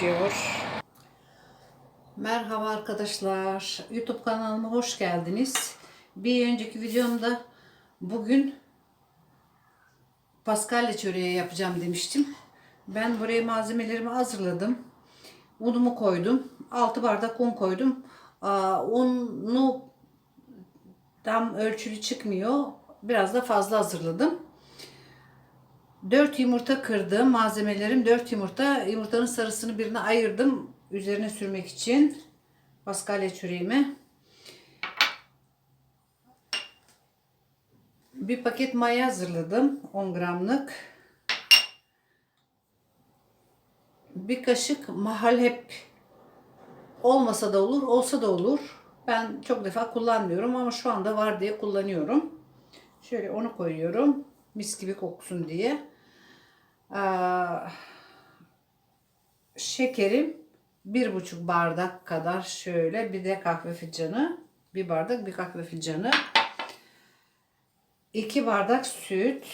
pişiyor. Merhaba arkadaşlar. YouTube kanalıma hoş geldiniz. Bir önceki videomda bugün paskalya çöreği yapacağım demiştim. Ben buraya malzemelerimi hazırladım. Unumu koydum. 6 bardak un koydum. Unu tam ölçülü çıkmıyor. Biraz da fazla hazırladım. 4 yumurta kırdım. Malzemelerim 4 yumurta. Yumurtanın sarısını birine ayırdım. Üzerine sürmek için. Paskalya çöreğime. Bir paket maya hazırladım. 10 gramlık. Bir kaşık mahalhep olmasa da olur, olsa da olur. Ben çok defa kullanmıyorum ama şu anda var diye kullanıyorum. Şöyle onu koyuyorum. Mis gibi koksun diye. Ee, şekerim bir buçuk bardak kadar şöyle bir de kahve fincanı. Bir bardak bir kahve fincanı. iki bardak süt.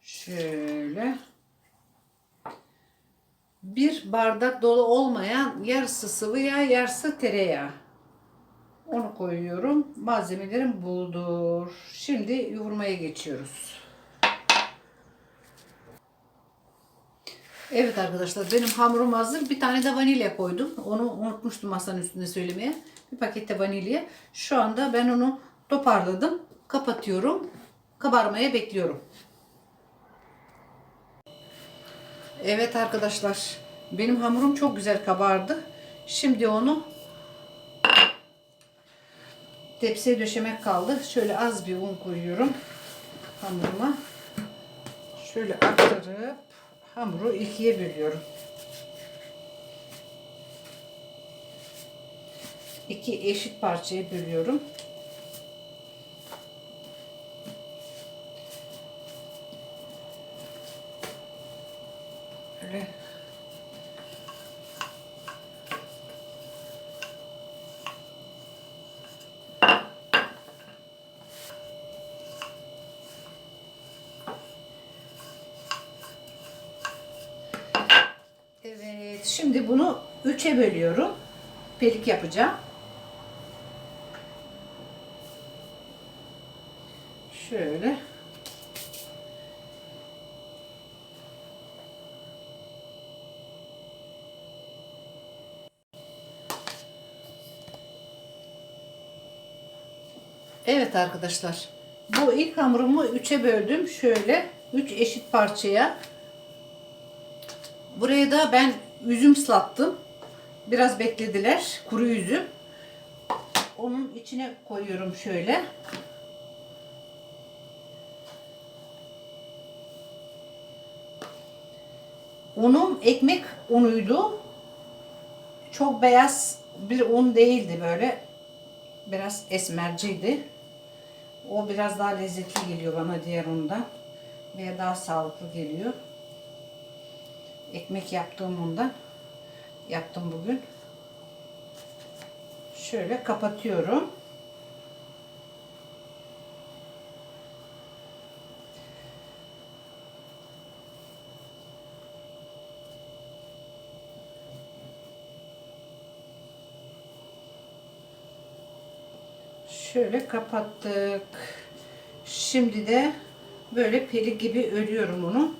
Şöyle. Bir bardak dolu olmayan yarısı sıvı yağ, yarısı tereyağı. Onu koyuyorum. Malzemelerim budur. Şimdi yoğurmaya geçiyoruz. Evet arkadaşlar benim hamurum hazır. Bir tane de vanilya koydum. Onu unutmuştum masanın üstünde söylemeye. Bir pakette vanilya. Şu anda ben onu toparladım. Kapatıyorum. Kabarmaya bekliyorum. Evet arkadaşlar. Benim hamurum çok güzel kabardı. Şimdi onu tepsiye döşemek kaldı. Şöyle az bir un koyuyorum hamuruma. Şöyle aktarıp hamuru ikiye bölüyorum. İki eşit parçaya bölüyorum. Böyle Evet, şimdi bunu üçe bölüyorum. Pelik yapacağım. Şöyle. Evet arkadaşlar. Bu ilk hamurumu üçe böldüm. Şöyle üç eşit parçaya. Buraya da ben üzüm ıslattım. Biraz beklediler. Kuru üzüm. Onun içine koyuyorum şöyle. Unum ekmek unuydu. Çok beyaz bir un değildi böyle. Biraz esmerciydi. O biraz daha lezzetli geliyor bana diğer undan. Veya daha sağlıklı geliyor ekmek yaptığımdan yaptım bugün. Şöyle kapatıyorum. Şöyle kapattık. Şimdi de böyle peli gibi örüyorum onu.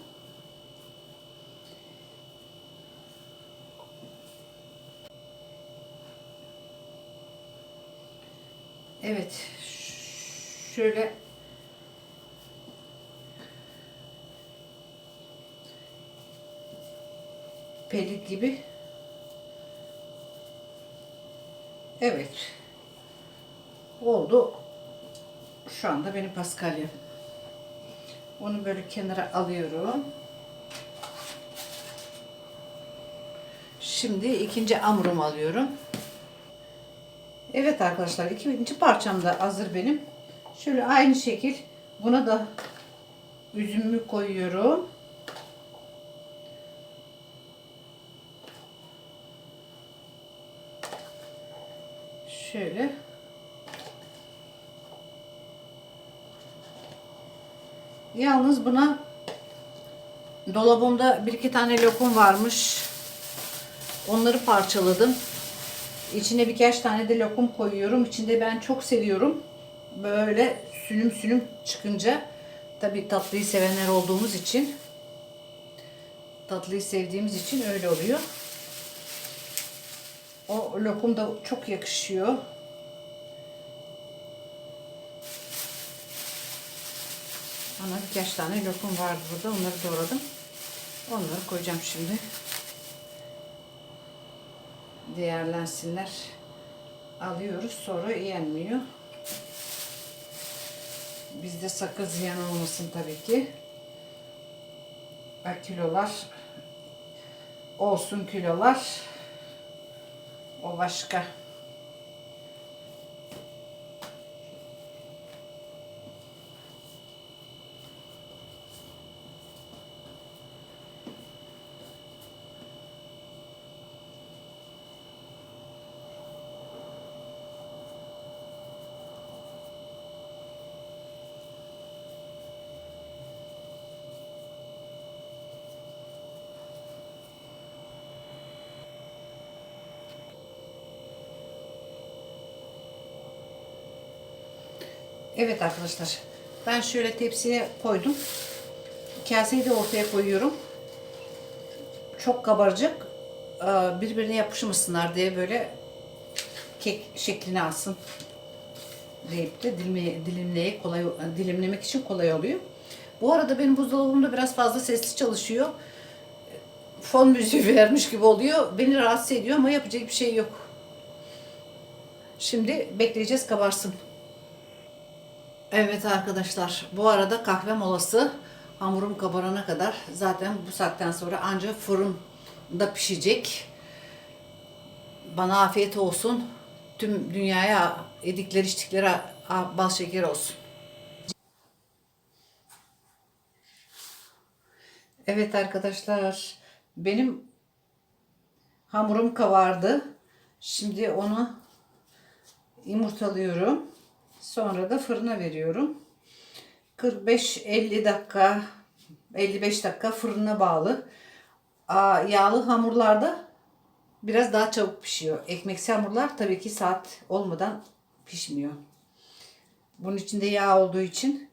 Evet. Şöyle pelik gibi. Evet. Oldu. Şu anda benim paskalya. Onu böyle kenara alıyorum. Şimdi ikinci hamurumu alıyorum. Evet arkadaşlar ikinci parçam da hazır benim. Şöyle aynı şekil buna da üzümü koyuyorum. Şöyle. Yalnız buna Dolabımda bir iki tane lokum varmış. Onları parçaladım. İçine birkaç tane de lokum koyuyorum. İçinde ben çok seviyorum. Böyle sünüm sünüm çıkınca tabii tatlıyı sevenler olduğumuz için tatlıyı sevdiğimiz için öyle oluyor. O lokum da çok yakışıyor. Bana birkaç tane lokum vardı burada. Onları doğradım. Onları koyacağım şimdi. Değerlensinler. Alıyoruz. Sonra yenmiyor. Bizde sakız ziyan olmasın tabii ki. Kilolar olsun kilolar. O başka. Evet arkadaşlar. Ben şöyle tepsiye koydum. Kaseyi de ortaya koyuyorum. Çok kabarcık. e, Birbirine yapışmasınlar diye böyle kek şeklini alsın deyip de dilime, dilimleye kolay, dilimlemek için kolay oluyor. Bu arada benim buzdolabımda biraz fazla sesli çalışıyor. Fon müziği vermiş gibi oluyor. Beni rahatsız ediyor ama yapacak bir şey yok. Şimdi bekleyeceğiz kabarsın. Evet arkadaşlar bu arada kahve molası hamurum kabarana kadar zaten bu saatten sonra ancak fırında pişecek. Bana afiyet olsun. Tüm dünyaya yedikleri içtikleri bal şeker olsun. Evet arkadaşlar benim hamurum kabardı. Şimdi onu yumurtalıyorum. Sonra da fırına veriyorum. 45-50 dakika 55 dakika fırına bağlı. Aa, yağlı hamurlarda biraz daha çabuk pişiyor. Ekmeksi hamurlar tabii ki saat olmadan pişmiyor. Bunun içinde yağ olduğu için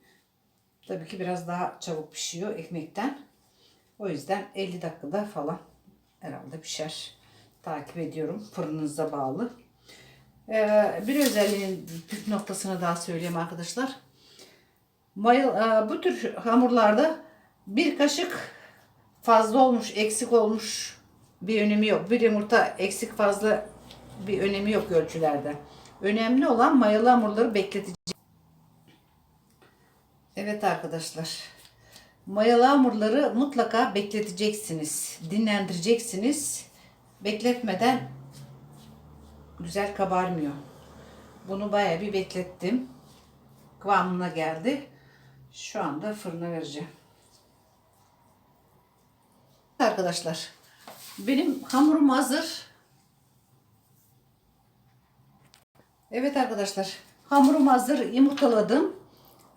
tabii ki biraz daha çabuk pişiyor ekmekten. O yüzden 50 dakikada falan herhalde pişer. Takip ediyorum. Fırınınıza bağlı. Ee, bir özelliğinin püf noktasını daha söyleyeyim arkadaşlar. Mayıl, e, bu tür hamurlarda bir kaşık fazla olmuş, eksik olmuş bir önemi yok. Bir yumurta eksik fazla bir önemi yok ölçülerde. Önemli olan mayalı hamurları bekletecek. Evet arkadaşlar. Mayalı hamurları mutlaka bekleteceksiniz. Dinlendireceksiniz. Bekletmeden güzel kabarmıyor. Bunu bayağı bir beklettim. Kıvamına geldi. Şu anda fırına vereceğim. Arkadaşlar benim hamurum hazır. Evet arkadaşlar hamurum hazır. Yumurtaladım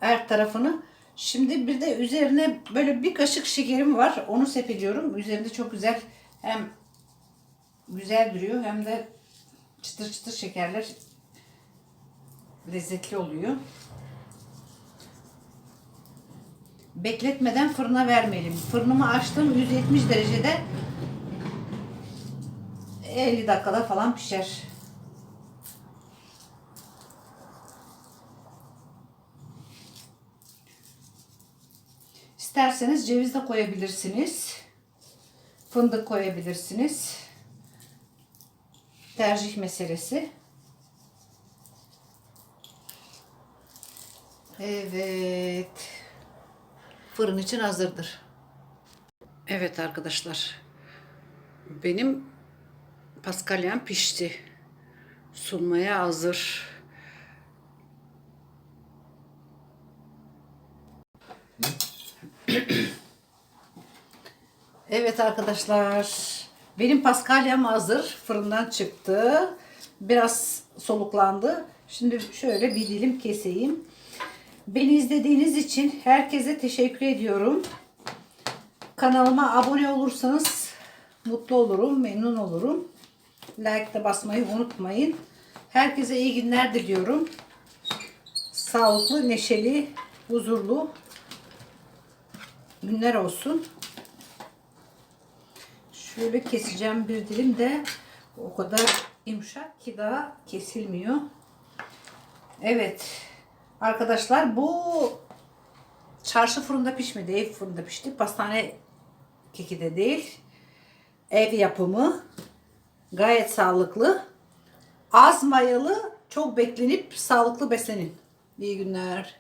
her tarafını. Şimdi bir de üzerine böyle bir kaşık şekerim var. Onu sepeliyorum. Üzerinde çok güzel hem güzel duruyor hem de çıtır çıtır şekerler lezzetli oluyor. Bekletmeden fırına vermeyelim. Fırınımı açtım 170 derecede 50 dakikada falan pişer. İsterseniz ceviz de koyabilirsiniz. Fındık koyabilirsiniz. Tercih meselesi. Evet. Fırın için hazırdır. Evet arkadaşlar. Benim paskalyam pişti. Sunmaya hazır. Evet arkadaşlar. Benim paskalyam hazır. Fırından çıktı. Biraz soluklandı. Şimdi şöyle bir dilim keseyim. Beni izlediğiniz için herkese teşekkür ediyorum. Kanalıma abone olursanız mutlu olurum, memnun olurum. Like de basmayı unutmayın. Herkese iyi günler diliyorum. Sağlıklı, neşeli, huzurlu günler olsun. Şöyle keseceğim bir dilim de o kadar yumuşak ki daha kesilmiyor. Evet. Arkadaşlar bu çarşı fırında pişmedi. Ev fırında pişti. Pastane keki de değil. Ev yapımı. Gayet sağlıklı. Az mayalı, çok beklenip sağlıklı beslenin. İyi günler.